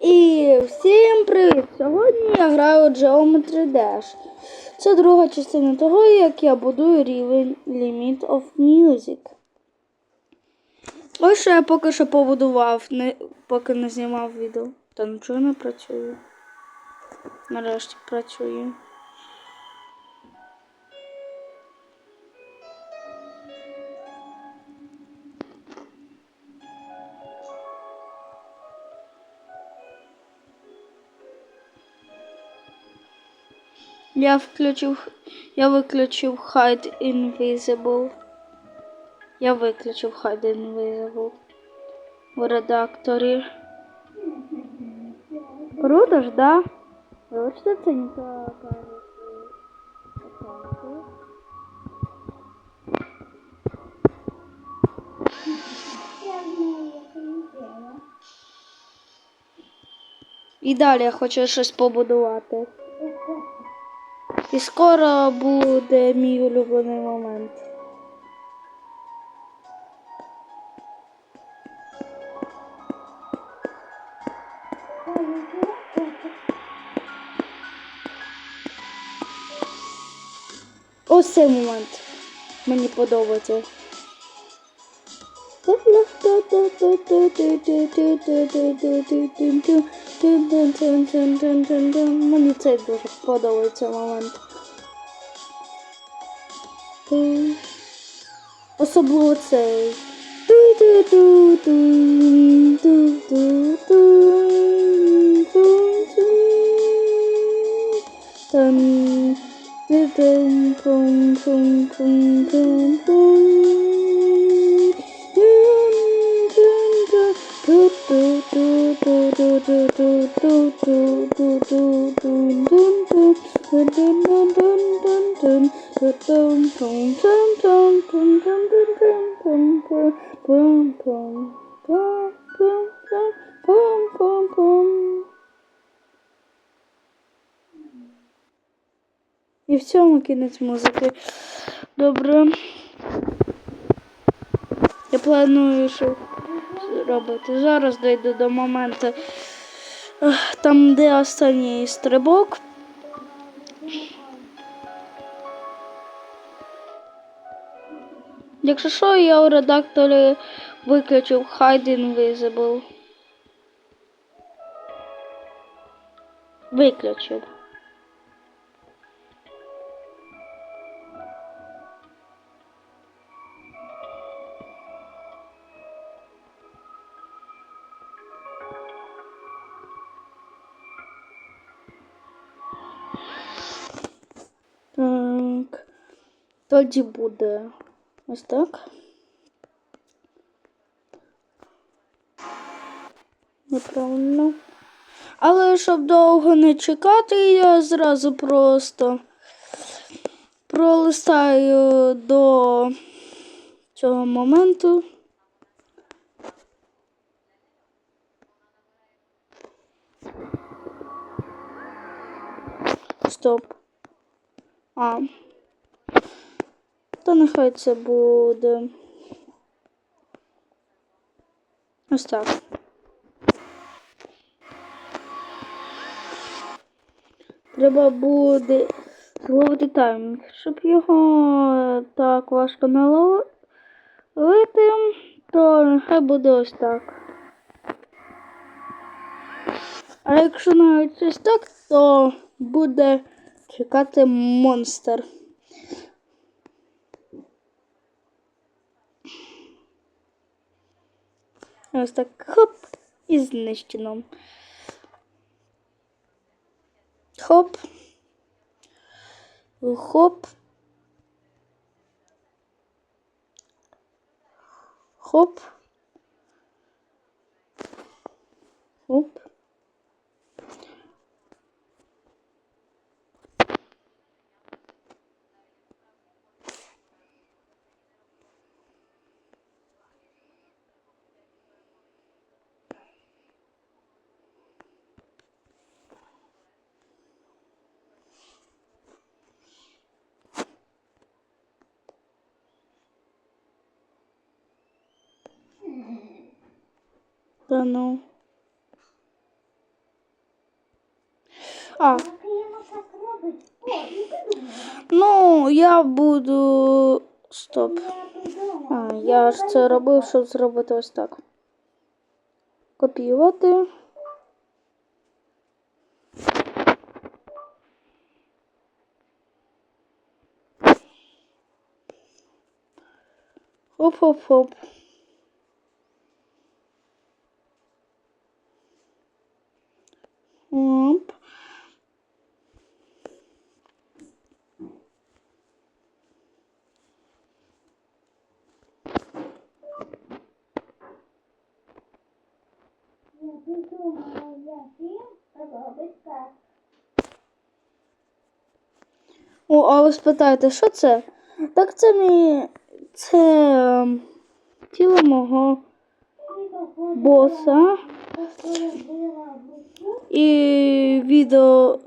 І всім привіт! Сьогодні я граю Geometry Dash. Це друга частина того, як я будую рівень Limit of Music. Ось що я поки що побудував, не, поки не знімав відео. Та нічого не працює. Нарешті працює. Я включив. Я виключив Hide Invisible. Я виключив Hide Invisible в редакторі. Круто ж, да? Вибачте, це не така. І далі я хочу щось побудувати. І скоро буде мій улюблений момент. Ось цей момент мені подобається. Мені цей дуже подобається момент. Особливо цей. Там пум пум пум пум пум І в цьому кінець музики. Добре. Я планую, що робити. Зараз дійду до моменту, там, де останній стрибок. Якщо що, я у редакторі виключив Hide Invisible. Виключив. Тоді буде ось так. Неправильно. Але щоб довго не чекати, я зразу просто пролистаю до цього моменту. Стоп. А. Та нехай це буде. Ось так. Треба буде зловити таймінг, щоб його так важко не ловити, то нехай буде ось так. А якщо навіть ось так, то буде чекати монстр. Ось так хоп і знищено. Хоп. Хоп. Хоп. Хоп. Та ну. А, ну, я буду. Стоп. А, я ж це робив, щоб зробити ось так. Копіювати. Хоп-хоп-хоп. Оп. О, а ви спитаєте, що це? Так це мій. Це ем, тіло мого боса. І відео,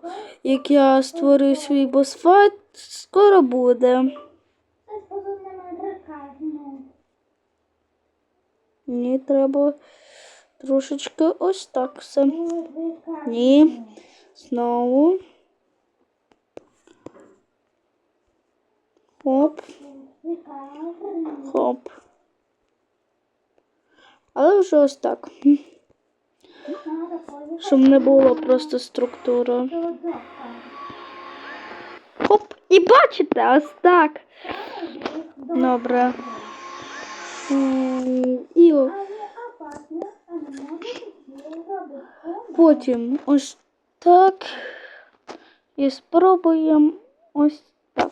як я створив свій босфайт, скоро буде. Мені треба трошечки ось так все. Ні. Знову. Хоп, хоп. Але вже ось так. Щоб не було просто структури. Хоп. І бачите, ось так. Добре. І потім ось так. І спробуємо ось. Так,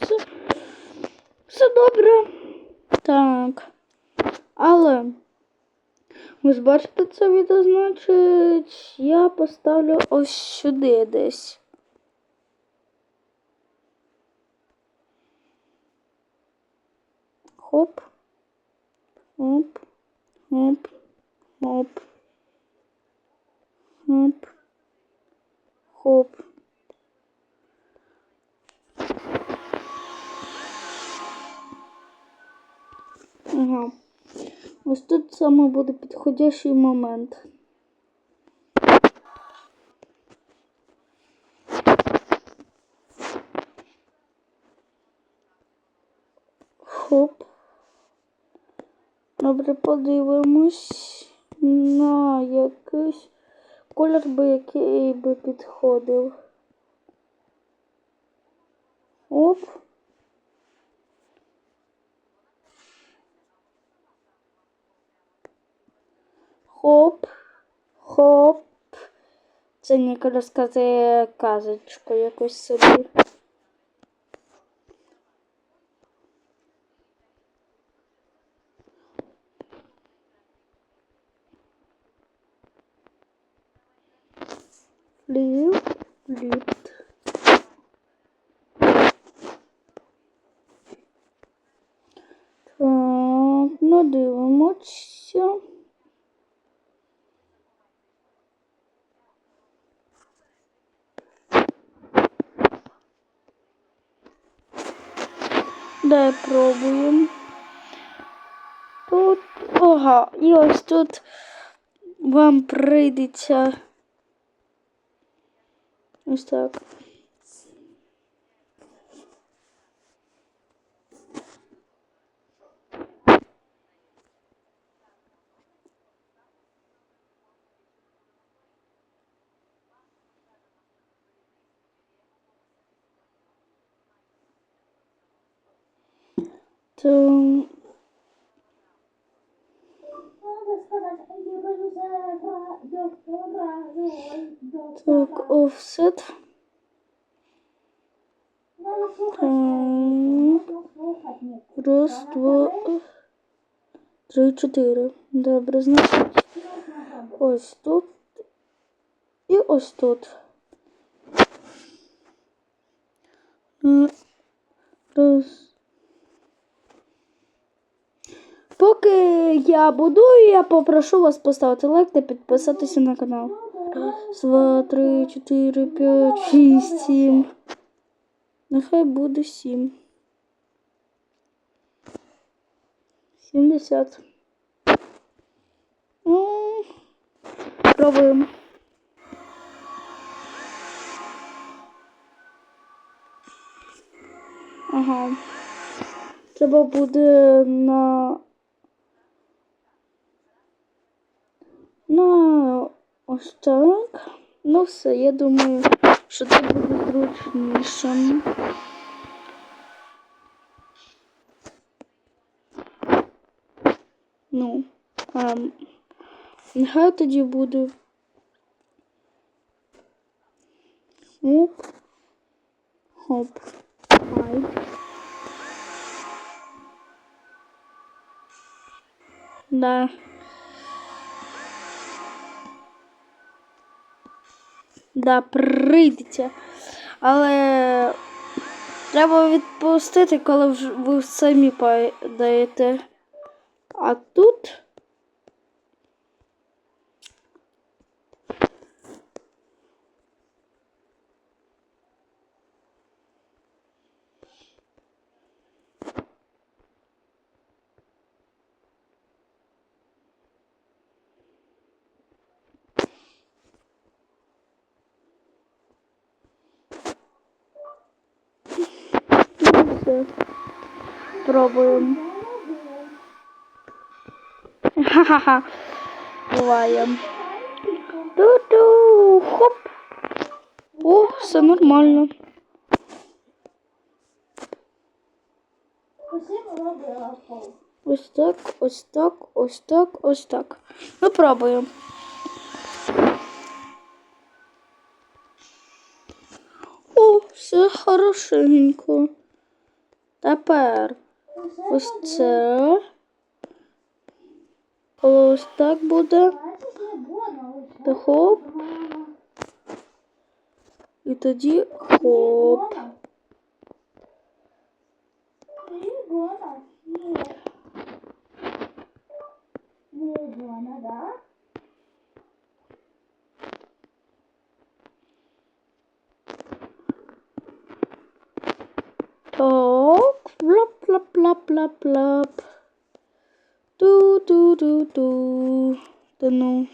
все. Все добре. Так. Але ви ж бачите це відео, значить, я поставлю ось сюди десь. Хоп. Хоп. Хоп. Хоп. Хоп. Хоп. Ага. Ось тут саме буде підходящий момент. Хоп. Добре, подивимось на якийсь колір би який би підходив. Оп. Хоп, хоп. Це Ніка розказує казочку якусь собі. Фліп, ну дивимося. Дай пробуємо. Тут, ага, і ось тут вам прийдеться ось так. То так, офсет. Так. Раз, два, три, чотири. Добре, значить. Ось тут. І ось тут. Раз. Поки я будую, я попрошу вас поставити лайк та підписатися на канал. Раз, два, три, чотири, п'ять, шість, сім. Нехай буде сім. Сімдесят. Пробуємо. Ага. Треба буде на. Ось так. Ну все, я думаю, що це буде зручніше. Ну, ем, нехай тоді буде. Оп. Хоп. Ай. Да. Да, прийдеться. Але треба відпустити, коли ви самі падаєте. А тут. Ну, все. Пробуємо. Ха-ха-ха. Ту-ту. Хоп. О, все нормально. Ось так, ось так, ось так, ось так. Ми пробуємо. О, все хорошенько. Тепер ось це. Ось так буде. Та хоп. І тоді хоп. Ту, ту, ту. Та ну.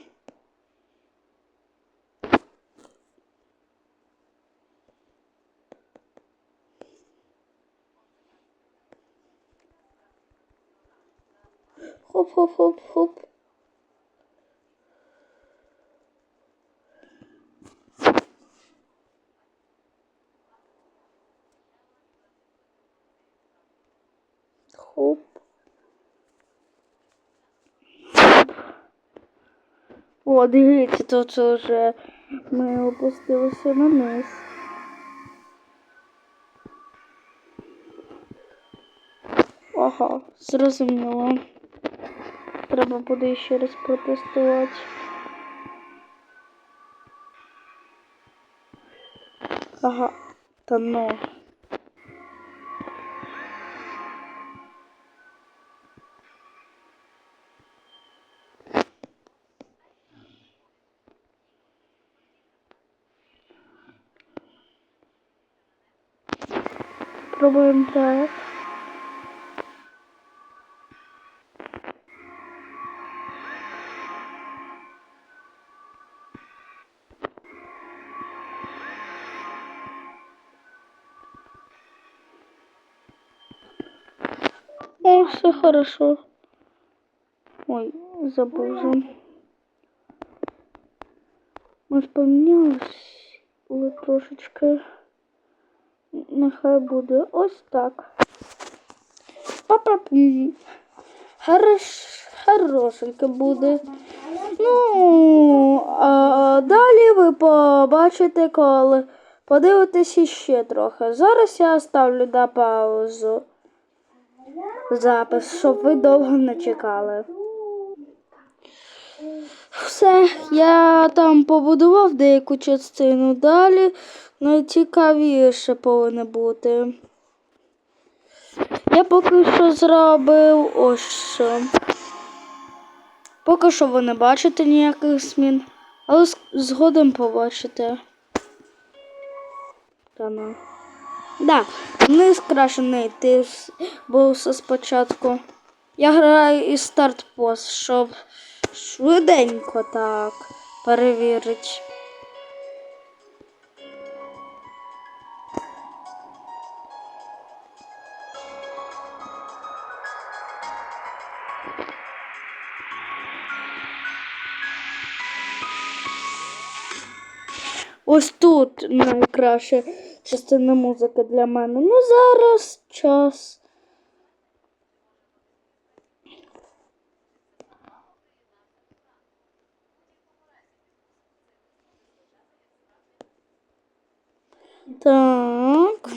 Хоп, хоп, хоп, хоп. Хоп. О, дивіться, тут вже ми опустилися на низ. Ага, зрозуміло. Треба буде ще раз протестувати. Ага, та ну. Пробуємо так. О, все хорошо. Ой, ж помінялись, але трошечки. Нехай буде ось так. Папа, Хорош, хорошеньке буде. Ну, а далі ви побачите, коли подивитесь іще трохи. Зараз я ставлю на паузу. запис, щоб ви довго не чекали. Все, я там побудував деяку частину далі. Найцікавіше повинно бути. Я поки що зробив ось що. Поки що ви не бачите ніяких змін, але згодом побачите. Та ну. Да, не йти, с- бо все спочатку. Я граю із старт пост, щоб швиденько так перевірити. Ось тут найкраща частина музики для мене. Ну зараз час. Так.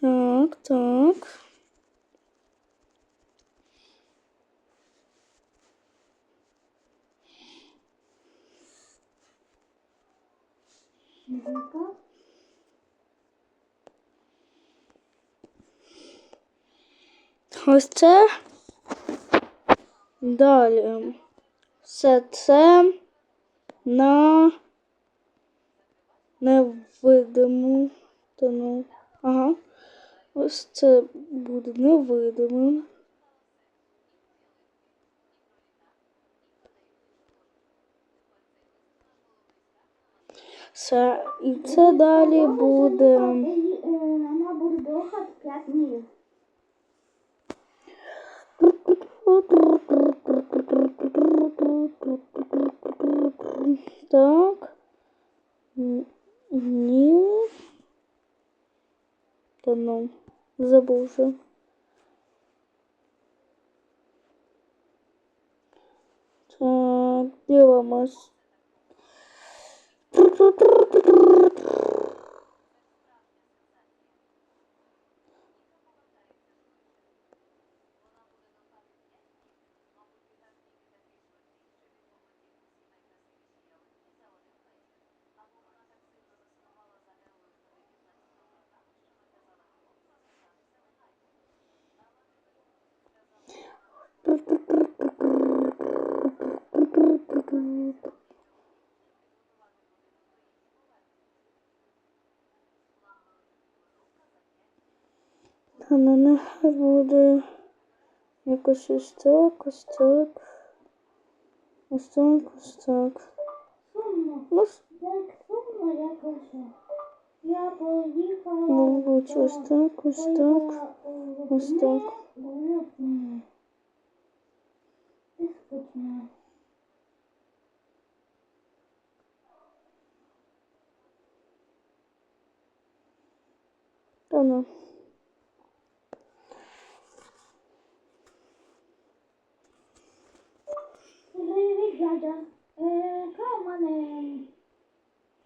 Так, так. Ось це. Далі. Все це на невидиму тону. Ага. Ось це буде невидимим. Все. І це далі буде. Вона буде довга 5 днів. Так. Ні. Та ну, забув вже. Так, дивимось. Та нехай буде якось ось так, ось так. Ось так, ось так. Ну, Так сумно якось. Я поїхала. мабуть, ось так, ось так. ось так. Мені. Та ну. Привіт, дядя. Е, яка в мене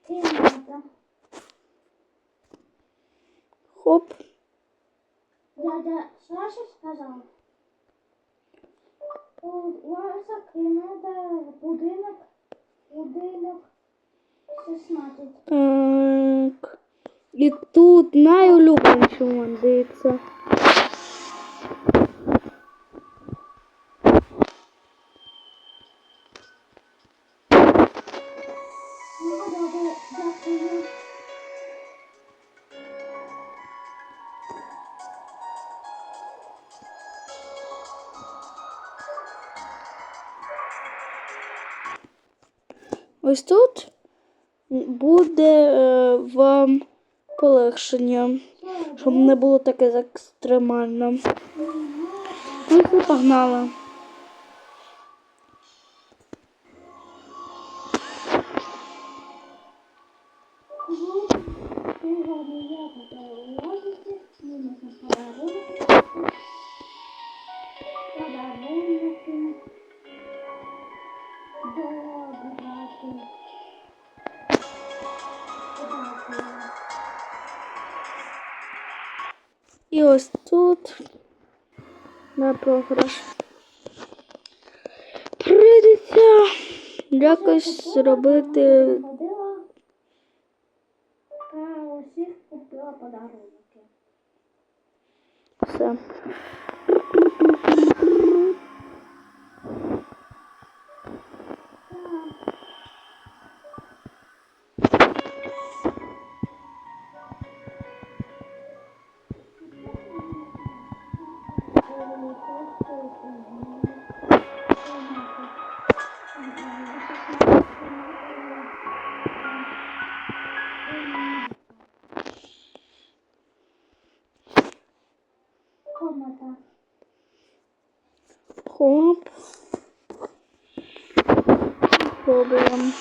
кімната? Хоп. Дядя Саша сказав. У вас кімната будинок, будинок 16. Так. І тут найулюбленіше дивіться. Ось тут буде е, вам полегшення, щоб не було таке екстремально. Ну, погнали. І ось тут на програш. Прийдеться якось зробити. Пробуємо.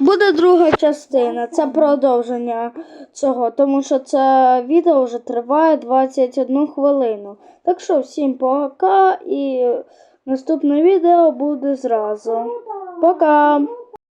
Буде друга частина. Це продовження цього, тому що це відео вже триває 21 хвилину. Так що всім пока і наступне відео буде зразу. Пока!